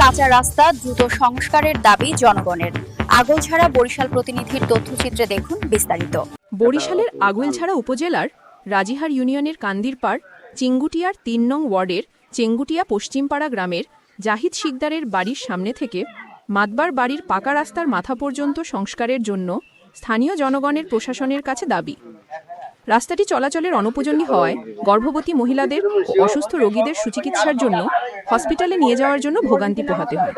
কাঁচা রাস্তা দ্রুত সংস্কারের দাবি জনগণের। আগলছাড়া বরিশাল প্রতিনিধির তথ্যচিত্রে দেখুন বিস্তারিত। বরিশালের আগুইলছাড়া উপজেলার রাজিহার ইউনিয়নের কান্দিরপাড়, চিঙ্গুটিয়ার তিন নং ওয়ার্ডের চেঙ্গুটিয়া পশ্চিমপাড়া গ্রামের জাহিদ শিকদারের বাড়ির সামনে থেকে মাতবার বাড়ির পাকা রাস্তার মাথা পর্যন্ত সংস্কারের জন্য স্থানীয় জনগণের প্রশাসনের কাছে দাবি। রাস্তাটি চলাচলের অনুপযোগী হওয়ায় গর্ভবতী মহিলাদের ও অসুস্থ রোগীদের সুচিকিৎসার জন্য হসপিটালে নিয়ে যাওয়ার জন্য ভোগান্তি পোহাতে হয়।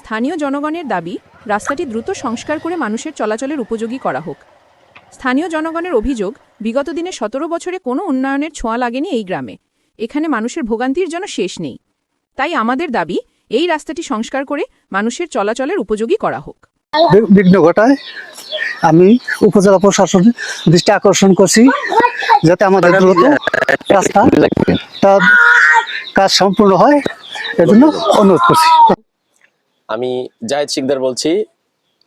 স্থানীয় জনগণের দাবি, রাস্তাটি দ্রুত সংস্কার করে মানুষের চলাচলের উপযোগী করা হোক। স্থানীয় জনগণের অভিযোগ, বিগত দিনে সতেরো বছরে কোনো উন্নয়নের ছোঁয়া লাগেনি এই গ্রামে। এখানে মানুষের ভোগান্তির জন্য শেষ নেই। তাই আমাদের দাবি, এই রাস্তাটি সংস্কার করে মানুষের চলাচলের উপযোগী করা হোক। বিঘ্ন ঘটায়? আমি উপজেলা প্রশাসনের দৃষ্টি আকর্ষণ করছি যাতে আমাদের দ্রুত রাস্তা তার কাজ সম্পূর্ণ হয় এজন্য অনুরোধ করছি। আমি জাহেদ শিকদার বলছি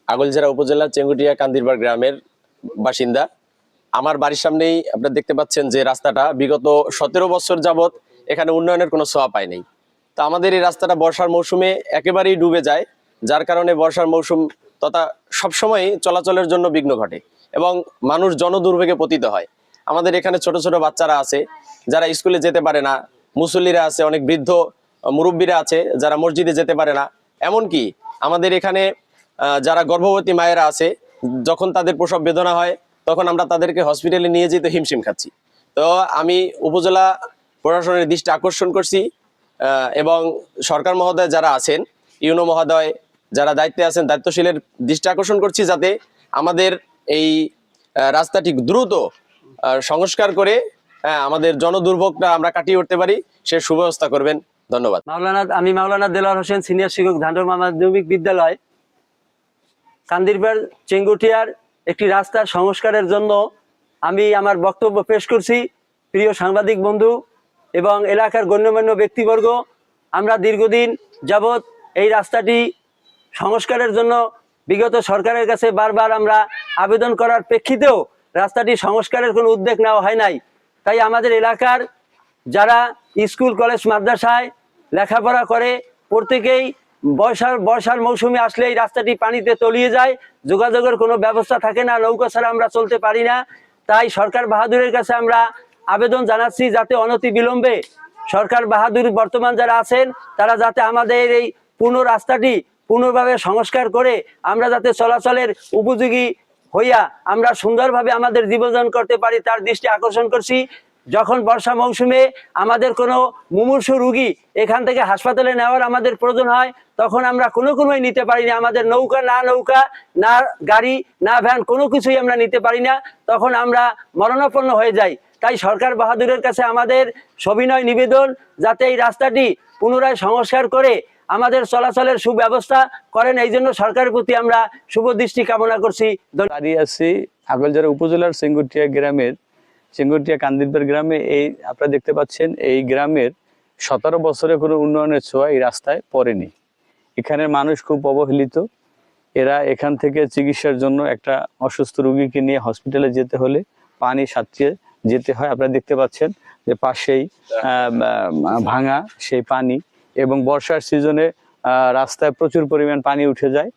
আগলঝাড়া উপজেলার চেঙ্গুটিয়া কান্দিরবার গ্রামের বাসিন্দা। আমার বাড়ির সামনেই আপনারা দেখতে পাচ্ছেন যে রাস্তাটা বিগত সতেরো বছর যাবত এখানে উন্নয়নের কোনো ছোঁয়া পায় নাই। তো আমাদের এই রাস্তাটা বর্ষার মৌসুমে একেবারেই ডুবে যায় যার কারণে বর্ষার মৌসুম তথা সবসময় চলাচলের জন্য বিঘ্ন ঘটে এবং মানুষ জনদুর্ভোগে পতিত হয়। আমাদের এখানে ছোট ছোট বাচ্চারা আছে, যারা স্কুলে যেতে পারে না, মুসল্লিরা আছে, অনেক বৃদ্ধ মুরব্বীরা আছে, যারা মসজিদে যেতে পারে না। এমনকি আমাদের এখানে যারা গর্ভবতী মায়েরা আছে, যখন তাদের প্রসব বেদনা হয়, তখন আমরা তাদেরকে হসপিটালে নিয়ে যেতে হিমশিম খাচ্ছি। তো আমি উপজেলা প্রশাসনের দৃষ্টি আকর্ষণ করছি এবং সরকার মহোদয় যারা আছেন, ইউনো মহোদয় যারা দায়িত্বে আছেন, দায়িত্বশীলের দৃষ্টি আকর্ষণ করছি যাতে আমাদের এই রাস্তাটি দ্রুত সংস্কার করে আমাদের জনদুর্ভোগটা আমরা কাটিয়ে উঠতে পারি, সে সুব্যবস্থা করবেন। ধন্যবাদ। মাওলানা, আমি মাওলানা দেলার হোসেন, সিনিয়র শিক্ষক ধান্ডর মাধ্যমিক বিদ্যালয়, কান্দিরপাড়, চেঙ্গুটিয়ার একটি রাস্তার সংস্কারের জন্য আমি আমার বক্তব্য পেশ করছি। প্রিয় সাংবাদিক বন্ধু এবং এলাকার গণ্যমান্য ব্যক্তিবর্গ, আমরা দীর্ঘদিন যাবৎ এই রাস্তাটি সংস্কারের জন্য বিগত সরকারের কাছে বারবার আমরা আবেদন করার প্রেক্ষিতেও রাস্তাটি সংস্কারের কোনো উদ্যোগ নেওয়া হয় নাই। তাই আমাদের এলাকার যারা স্কুল, কলেজ, মাদ্রাসায় লেখাপড়া করে, প্রত্যেকেই বর্ষার বর্ষার মৌসুমে আসলে এই রাস্তাটি পানিতে তলিয়ে যায়, যোগাযোগের কোনো ব্যবস্থা থাকে না, নৌকা ছাড়া আমরা চলতে পারি না। তাই সরকার বাহাদুরের কাছে আমরা আবেদন জানাচ্ছি যাতে অনতি বিলম্বে সরকার বাহাদুর বর্তমান যারা আছেন, তারা যাতে আমাদের এই পূর্ণ রাস্তাটি পূর্ণভাবে সংস্কার করে আমরা যাতে চলাচলের উপযোগী হইয়া আমরা সুন্দরভাবে আমাদের জীবনযাপন করতে পারি, তার দৃষ্টি আকর্ষণ করছি। যখন বর্ষা মৌসুমে আমাদের কোনো মুমূর্ষু রুগী এখান থেকে হাসপাতালে নেওয়ার আমাদের প্রয়োজন হয়, তখন আমরা কোনো কোনোই নিতে পারি না আমাদের নৌকা, না নৌকা, না গাড়ি, না ভ্যান কোনো কিছুই আমরা নিতে পারি না। তখন আমরা মরণাপন্ন হয়ে যাই। তাই সরকার বাহাদুরের কাছে আমাদের সবিনয় নিবেদন যাতে এই রাস্তাটি পুনরায় সংস্কার করে আমাদের চলাচলের সুব্যবস্থা করেন। এই জন্য সরকারের প্রতি আমরা শুভ দৃষ্টি কামনা করছি। দাঁড়িয়ে আছি আগলঝাড়া উপজেলার চেঙ্গুটিয়া গ্রামের চেঙ্গুটিয়া কান্দিরপাড় গ্রামে। এই আপনারা দেখতে পাচ্ছেন, এই গ্রামের সতেরো বছরে কোনো উন্নয়নের ছোঁয়া এই রাস্তায় পড়েনি। এখানের মানুষ খুব অবহেলিত। এরা এখান থেকে চিকিৎসার জন্য একটা অসুস্থ রোগীকে নিয়ে হসপিটালে যেতে হলে পানি সাঁতরিয়ে যেতে হয়। আপনারা দেখতে পাচ্ছেন যে পাশেই ভাঙা সেই পানি এবং বর্ষার সিজনে রাস্তায় প্রচুর পরিমাণ পানি উঠে যায়।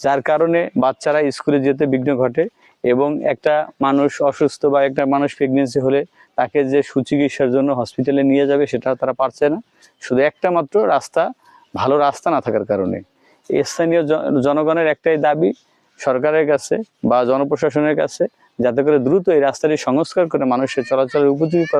যার কারণে বাচ্চারা স্কুলে যেতে বিঘ্ন ঘটে এবং একটা মানুষ অসুস্থ বা একটা মানুষ প্রেগনেন্সি হলে তাকে যে সুচিকিৎসার জন্য হসপিটালে নিয়ে যাবে সেটা তারা পারছে না। শুধু একটা মাত্র রাস্তা, ভালো রাস্তা না থাকার কারণে। স্থানীয় জন- জনগণের একটাই দাবি, সরকারের কাছে বা জনপ্রশাসনের কাছে যাতে করে দ্রুত এই রাস্তাটি সংস্কার করে মানুষের চলাচলের উপযোগী করা